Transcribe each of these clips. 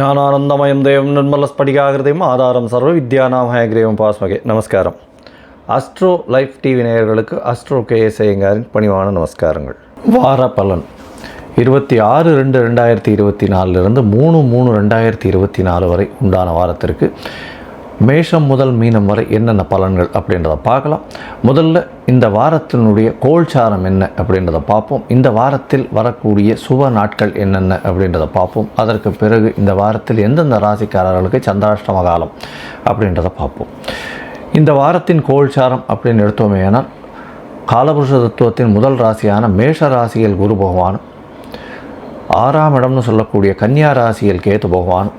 ജ്ഞാനാനന്ദമയം ദേവം ஆதாரம் சர்வ സർവ്വ വിദ്യാനാമയഗ്രേവം பாஸ்மகே. நமஸ்காரம். அஸ்ட்ரோ லைஃப் டிவி நேயர்களுக்கு அஸ்ட்ரோ கேஎஸ் ஐயங்காரின் பணிவான நமஸ்காரங்கள். வார பலன். இருபத்தி ஆறு ரெண்டு ரெண்டாயிரத்தி இருபத்தி நாலுலேருந்து மூணு மூணு ரெண்டாயிரத்தி இருபத்தி நாலு வரை உண்டான வாரத்திற்கு மேஷம் முதல் மீனம் வரை என்னென்ன பலன்கள் அப்படின்றத பார்க்கலாம். முதல்ல இந்த வாரத்தினுடைய கோல்சாரம் என்ன அப்படின்றத பார்ப்போம். இந்த வாரத்தில் வரக்கூடிய சுப நாட்கள் என்னென்ன அப்படின்றத பார்ப்போம். அதற்கு பிறகு இந்த வாரத்தில் எந்தெந்த ராசிக்காரர்களுக்கு சந்திராஷ்டம காலம் அப்படின்றத பார்ப்போம். இந்த வாரத்தின் கோல்சாரம் அப்படின்னு எடுத்தோமே ஆனால் காலபுருஷ தத்துவத்தின் முதல் ராசியான மேஷ ராசியில் குரு பகவானும் ஆறாம் இடம்னு சொல்லக்கூடிய கன்னியா ராசியில் கேத்து பகவானும்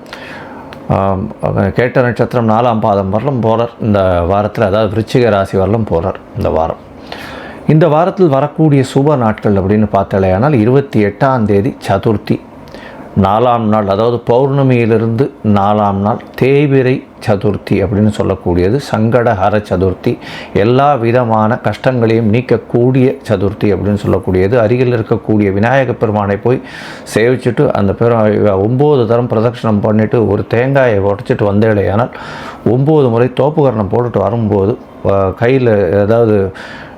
கேட்ட நட்சத்திரம் நாலாம் பாதம் வரலும் போகிறார் இந்த வாரத்தில் அதாவது விருச்சிக ராசி வரலும் போகிறார் இந்த வாரம். இந்த வாரத்தில் வரக்கூடிய சுப நாட்கள் அப்படின்னு பார்த்தாலேயானால் இருபத்தி எட்டாம் தேதி சதுர்த்தி. நாலாம் நாள் அதாவது பௌர்ணமியிலிருந்து நாலாம் நாள் தேவிரை சதுர்த்தி அப்படின்னு சொல்லக்கூடியது சங்கடஹர சதுர்த்தி. எல்லா விதமான கஷ்டங்களையும் நீக்கக்கூடிய சதுர்த்தி அப்படின்னு சொல்லக்கூடியது. அருகில் இருக்கக்கூடிய விநாயக பெருமானை போய் சேவிச்சுட்டு அந்த பெரு ஒம்பது தரம் பிரதட்சணம் பண்ணிவிட்டு ஒரு தேங்காயை உடச்சிட்டு வந்தேடையானால் ஒம்பது முறை தோப்புகரணம் போட்டுட்டு வரும்போது கையில் ஏதாவது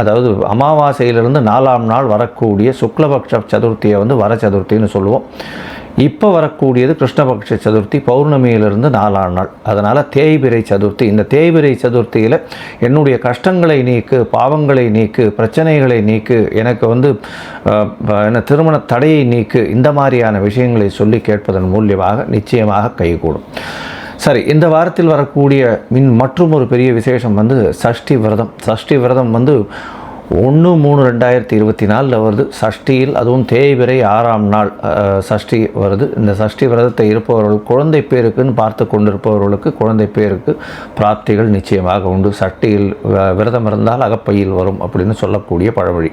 அதாவது அமாவாசையிலிருந்து நாலாம் நாள் வரக்கூடிய சுக்லபக்ஷ சதுர்த்தியை வந்து வர சதுர்த்தின்னு சொல்லுவோம். இப்போ வரக்கூடியது கிருஷ்ணபக்ஷ சதுர்த்தி பௌர்ணமியிலிருந்து நாலாம் நாள். அதனால் தேய்பிரை சதுர்த்தி. இந்த தேய்பிரை சதுர்த்தியில் என்னுடைய கஷ்டங்களை நீக்கு பாவங்களை நீக்கு பிரச்சனைகளை நீக்கு எனக்கு வந்து என்ன திருமண தடையை நீக்கு இந்த மாதிரியான விஷயங்களை சொல்லி கேட்பதன் மூலியமாக நிச்சயமாக கைகூடும். சரி இந்த வாரத்தில் வரக்கூடிய மின் மற்றும் ஒரு பெரிய விசேஷம் வந்து சஷ்டி விரதம். சஷ்டி விரதம் வந்து ஒன்று மூணு ரெண்டாயிரத்தி இருபத்தி நாலில் வருது. சஷ்டியில் அதுவும் தேய்பிறை ஆறாம் நாள் சஷ்டி வருது. இந்த சஷ்டி விரதத்தை இருப்பவர்கள் குழந்தை பேருக்குன்னு பார்த்து கொண்டிருப்பவர்களுக்கு குழந்தை பேருக்கு பிராப்திகள் நிச்சயமாக உண்டு. சஷ்டியில் விரதம் இருந்தால் அகப்பையில் வரும் அப்படின்னு சொல்லக்கூடிய பழமொழி.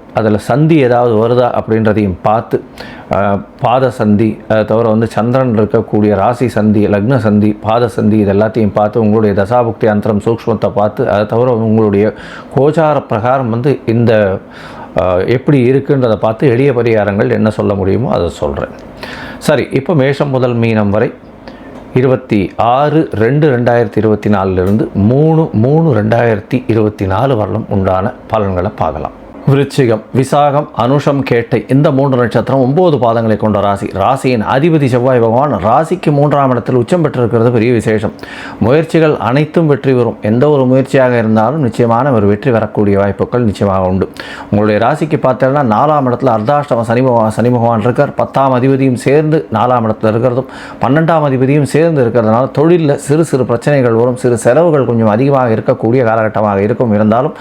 அதில் சந்தி ஏதாவது வருதா அப்படின்றதையும் பார்த்து பாத சந்தி அதை தவிர வந்து சந்திரன் இருக்கக்கூடிய ராசி சந்தி லக்ன சந்தி பாத சந்தி இது எல்லாத்தையும் பார்த்து உங்களுடைய தசாபுக்தி அந்தரம் சூக்ஷ்மத்தை பார்த்து அதை தவிர உங்களுடைய கோச்சார பிரகாரம் வந்து இந்த எப்படி இருக்குன்றதை பார்த்து எளிய பரிகாரங்கள் என்ன சொல்ல முடியுமோ அதை சொல்கிறேன் சரி இப்போ மேஷம் முதல் மீனம் வரை இருபத்தி ஆறு ரெண்டு ரெண்டாயிரத்தி இருபத்தி நாலுலேருந்து மூணு மூணு ரெண்டாயிரத்தி இருபத்தி நாலு வரலும் உண்டான பலன்களை பார்க்கலாம். விருச்சிகம் விசாகம் அனுஷம் கேட்டை இந்த மூன்று நட்சத்திரம் ஒன்பது பாதங்களை கொண்ட ராசி. ராசியின் அதிபதி செவ்வாய் பகவான் ராசிக்கு மூன்றாம் இடத்தில் உச்சம் பெற்றிருக்கிறது பெரிய விசேஷம். முயற்சிகள் அனைத்தும் வெற்றி பெறும். எந்த ஒரு முயற்சியாக இருந்தாலும் நிச்சயமான ஒரு வெற்றி வரக்கூடிய வாய்ப்புகள் நிச்சயமாக உண்டு. உங்களுடைய ராசிக்கு பார்த்தீங்கன்னா நாலாம் இடத்துல அர்த்தாஷ்டம சனி பகவான் சனி பகவான் இருக்கார். பத்தாம் அதிபதியும் சேர்ந்து நாலாம் இடத்துல இருக்கிறதும் பன்னெண்டாம் அதிபதியும் சேர்ந்து இருக்கிறதுனால தொழிலில் சிறு சிறு பிரச்சனைகள் வரும். சிறு செலவுகள் கொஞ்சம் அதிகமாக இருக்கக்கூடிய காலகட்டமாக இருக்கும். இருந்தாலும்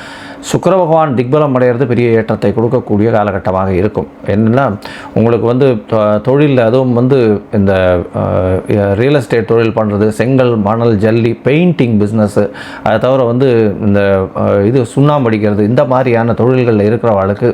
சுக்கர பகவான் திக்பலம் அடைகிறது பெரிய பெரிய ஏற்றத்தை கொடுக்கக்கூடிய காலகட்டமாக இருக்கும். என்னென்னா உங்களுக்கு வந்து தொழிலில் அதுவும் வந்து இந்த ரியல் எஸ்டேட் தொழில் பண்ணுறது செங்கல் மணல் ஜல்லி பெயிண்டிங் பிஸ்னஸ்ஸு அதை தவிர வந்து இந்த இது சுண்ணாம்படிக்கிறது இந்த மாதிரியான தொழில்களில் இருக்கிறவாளுக்கு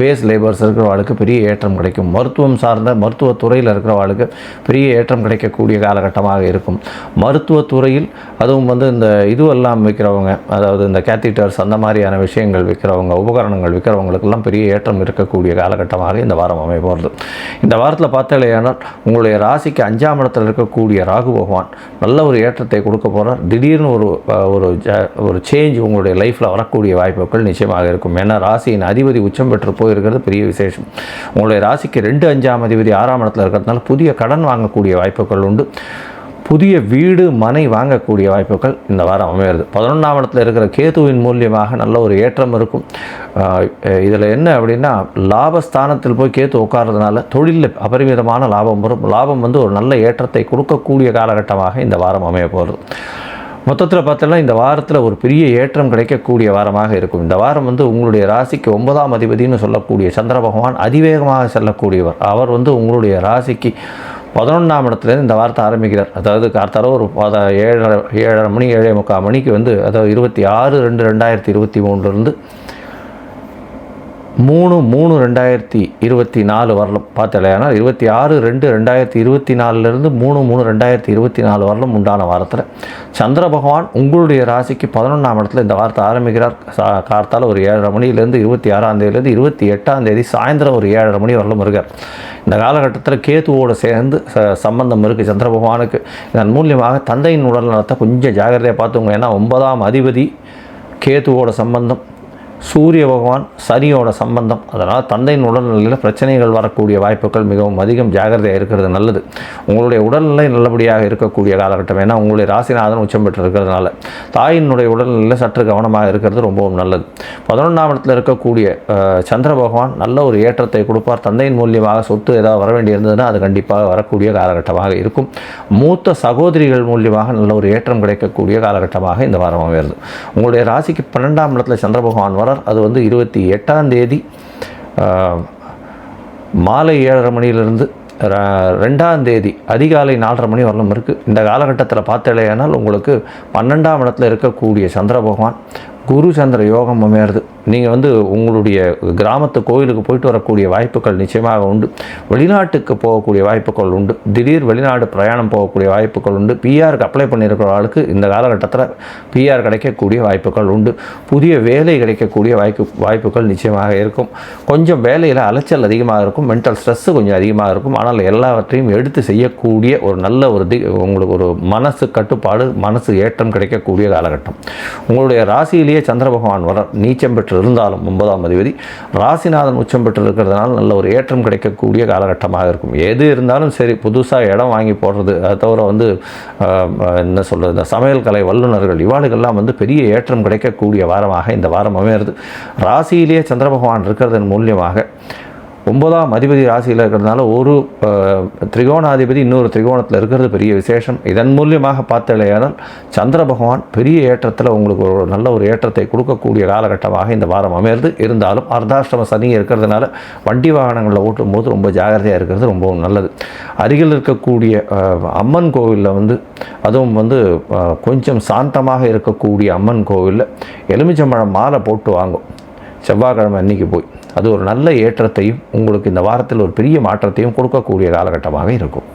பேஸ் லேபர்ஸ் இருக்கிறவாளுக்கு பெரிய ஏற்றம் கிடைக்கும். மருத்துவம் சார்ந்த மருத்துவத்துறையில் இருக்கிறவாளுக்கு பெரிய ஏற்றம் கிடைக்கக்கூடிய காலகட்டமாக இருக்கும். மருத்துவத்துறையில் அதுவும் வந்து இந்த இதுவெல்லாம் விற்கிறவங்க அதாவது இந்த கேத்தீட்டர்ஸ் அந்த மாதிரியான விஷயங்கள் விற்கிறவங்க உபகரணங்கள் விற்கிறவங்களுக்கெல்லாம் பெரிய ஏற்றம் இருக்கக்கூடிய காலகட்டமாக இந்த வாரம் அமைய போகிறது இந்த வாரத்தில் பார்த்தாலேயானால் உங்களுடைய ராசிக்கு அஞ்சாம் இடத்தில் இருக்கக்கூடிய ராகு பகவான் நல்ல ஒரு ஏற்றத்தை கொடுக்க போகிறார் திடீர்னு ஒரு ஒரு ஒரு சேஞ்ச் உங்களுடைய லைஃப்பில் வரக்கூடிய வாய்ப்புகள் நிச்சயமாக இருக்கும். ஏன்னா ராசியின் அதிபதி உச்சம் பெற்று போயிருக்கிறது பெரிய விசேஷம். உங்களுடைய ராசிக்கு ரெண்டு அஞ்சாம் அதிபதி ஆறாம் இடத்துல இருக்கிறதுனால புதிய கடன் வாங்கக்கூடிய வாய்ப்புகள் உண்டு. புதிய வீடு மனை வாங்கக்கூடிய வாய்ப்புகள் இந்த வாரம் அமையிறது பதினொன்றாம் இடத்துல இருக்கிற கேதுவின் மூலியமாக நல்ல ஒரு ஏற்றம் இருக்கும். இதில் என்ன அப்படின்னா லாபஸ்தானத்தில் போய் கேத்து உட்கார்றதுனால தொழிலில் அபரிமிதமான லாபம் வரும். லாபம் வந்து ஒரு நல்ல ஏற்றத்தை கொடுக்கக்கூடிய காலகட்டமாக இந்த வாரம் அமைய போகிறது. மொத்தத்தில் பார்த்தோன்னா இந்த வாரத்தில் ஒரு பெரிய ஏற்றம் கிடைக்கக்கூடிய வாரமாக இருக்கும். இந்த வாரம் வந்து உங்களுடைய ராசிக்கு ஒன்பதாம் அதிபதினு சொல்லக்கூடிய சந்திர பகவான் அதிவேகமாக செல்லக்கூடியவர். அவர் வந்து உங்களுடைய ராசிக்கு பதினொன்றாம் இடத்துலேருந்து இந்த வார்த்தை ஆரம்பிக்கிறார். அதாவது கார்த்தால ஒரு பத ஏழரை ஏழரை மணி ஏழே முக்கால் மணிக்கு வந்து அதாவது இருபத்தி ஆறு ரெண்டு ரெண்டாயிரத்தி இருபத்தி மூணுலேருந்து மூணு மூணு ரெண்டாயிரத்தி இருபத்தி நாலு வரலும் பார்த்தலையானால் இருபத்தி ஆறு ரெண்டு ரெண்டாயிரத்தி இருபத்தி நாலுலேருந்து மூணு மூணு ரெண்டாயிரத்தி இருபத்தி நாலு வரலும் உண்டான வாரத்தில். சந்திர பகவான் உங்களுடைய ராசிக்கு பதினொன்றாம் இடத்துல இந்த வாரத்தை ஆரம்பிக்கிறார். சா கார்த்தால் ஒரு ஏழரை மணிலேருந்து இருபத்தி ஆறாம் தேதியிலேருந்து இருபத்தி எட்டாம் தேதி சாயந்தரம் ஒரு ஏழரை மணி வரலும் இருக்கார். இந்த காலகட்டத்தில் கேத்துவோடு சேர்ந்து ச சம்பந்தம் இருக்குது சந்திர பகவானுக்கு. இதன் மூலியமாக தந்தையின் உடல் நலத்தை கொஞ்சம் ஜாகிரதையாக பார்த்துங்க ஏன்னா ஒன்பதாம் அதிபதி கேத்துவோட சம்பந்தம். சூரிய பகவான் சனியோட சம்பந்தம். அதனால் தந்தையின் உடல்நிலையில் பிரச்சனைகள் வரக்கூடிய வாய்ப்புகள் மிகவும் அதிகம். ஜாகிரதையாக இருக்கிறது நல்லது. உங்களுடைய உடல்நிலை நல்லபடியாக இருக்கக்கூடிய காலகட்டம். ஏன்னா உங்களுடைய ராசிநாதன் உச்சம் பெற்று இருக்கிறதுனால தாயினுடைய உடல்நிலையில் சற்று கவனமாக இருக்கிறது ரொம்பவும் நல்லது. பதினொன்றாம் இடத்தில் இருக்கக்கூடிய சந்திர பகவான் நல்ல ஒரு ஏற்றத்தை கொடுப்பார். தந்தையின் மூலியமாக சொத்து ஏதாவது வர வேண்டியிருந்ததுன்னா அது கண்டிப்பாக வரக்கூடிய காலகட்டமாக இருக்கும். மூத்த சகோதரிகள் மூலியமாக நல்ல ஒரு ஏற்றம் கிடைக்கக்கூடிய காலகட்டமாக இந்த வாரம் அமைகிறது. உங்களுடைய ராசிக்கு பன்னெண்டாம் இடத்துல சந்திர பகவான் தொடர் அது வந்து இருபத்தி எட்டாம் தேதி மாலை ஏழரை மணியிலிருந்து ரெண்டாம் தேதி அதிகாலை நாலரை மணி வரலும் இருக்குது இந்த காலகட்டத்தில் பார்த்தலையானால் உங்களுக்கு பன்னெண்டாம் இடத்துல இருக்கக்கூடிய சந்திர பகவான் குரு சந்திர யோகம் அமையிறது. நீங்கள் வந்து உங்களுடைய கிராமத்து கோயிலுக்கு போயிட்டு வரக்கூடிய வாய்ப்புகள் நிச்சயமாக உண்டு. வெளிநாட்டுக்கு போகக்கூடிய வாய்ப்புகள் உண்டு. திடீர் வெளிநாடு பிரயாணம் போகக்கூடிய வாய்ப்புகள் உண்டு. பிஆருக்கு அப்ளை பண்ணியிருக்கிற ஆளுக்கு இந்த காலகட்டத்தில் பிஆர் கிடைக்கக்கூடிய வாய்ப்புகள் உண்டு. புதிய வேலை கிடைக்கக்கூடிய வாய்ப்பு வாய்ப்புகள் நிச்சயமாக இருக்கும். கொஞ்சம் வேலையில் அலைச்சல் அதிகமாக இருக்கும். மென்டல் ஸ்ட்ரெஸ்ஸு கொஞ்சம் அதிகமாக இருக்கும். ஆனால் எல்லாவற்றையும் எடுத்து செய்யக்கூடிய ஒரு நல்ல ஒரு தி உங்களுக்கு ஒரு மனசு கட்டுப்பாடு மனசு ஏற்றம் கிடைக்கக்கூடிய காலகட்டம். உங்களுடைய ராசியிலேயே சந்திர பகவான் வர நீச்சம் பெற்று இருந்தாலும் ஒன்பதாம் அதிபதி ராசிநாதன் உச்சம் பெற்று இருக்கிறதுனால நல்ல ஒரு ஏற்றம் கிடைக்கக்கூடிய காலகட்டமாக இருக்கும். எது இருந்தாலும் சரி புதுசாக இடம் வாங்கி போடுறது அதை தவிர வந்து என்ன சொல்கிறது இந்த சமையல் கலை வல்லுநர்கள் இவாளுகள்லாம் வந்து பெரிய ஏற்றம் கிடைக்கக்கூடிய வாரமாக இந்த வாரம் அமையிறது. ராசியிலேயே சந்திர பகவான் இருக்கிறதன் மூலியமாக ஒன்பதாம் அதிபதி ராசியில் இருக்கிறதுனால ஒரு திரிகோணாதிபதி இன்னொரு திரிகோணத்தில் இருக்கிறது பெரிய விசேஷம். இதன் மூலியமாக பார்த்தலையானால் சந்திர பகவான் பெரிய ஏற்றத்தில் உங்களுக்கு ஒரு நல்ல ஒரு ஏற்றத்தை கொடுக்கக்கூடிய காலகட்டமாக இந்த வாரம் அமையிறது. இருந்தாலும் அர்த்தாஷ்டம சனி இருக்கிறதுனால வண்டி வாகனங்களில் ஓட்டும் போது ரொம்ப ஜாகிரதையாக இருக்கிறது ரொம்பவும் நல்லது. அருகில் இருக்கக்கூடிய அம்மன் கோவிலில் வந்து அதுவும் வந்து கொஞ்சம் சாந்தமாக இருக்கக்கூடிய அம்மன் கோவிலில் எலுமிச்சம்பழம் மாலை போட்டு வாங்கும். செவ்வாய்க்கிழமை அன்றைக்கி போய். அது ஒரு நல்ல ஏற்றத்தையும் உங்களுக்கு இந்த வாரத்தில் ஒரு பெரிய மாற்றத்தையும் கொடுக்கக்கூடிய காலகட்டமாக இருக்கும்.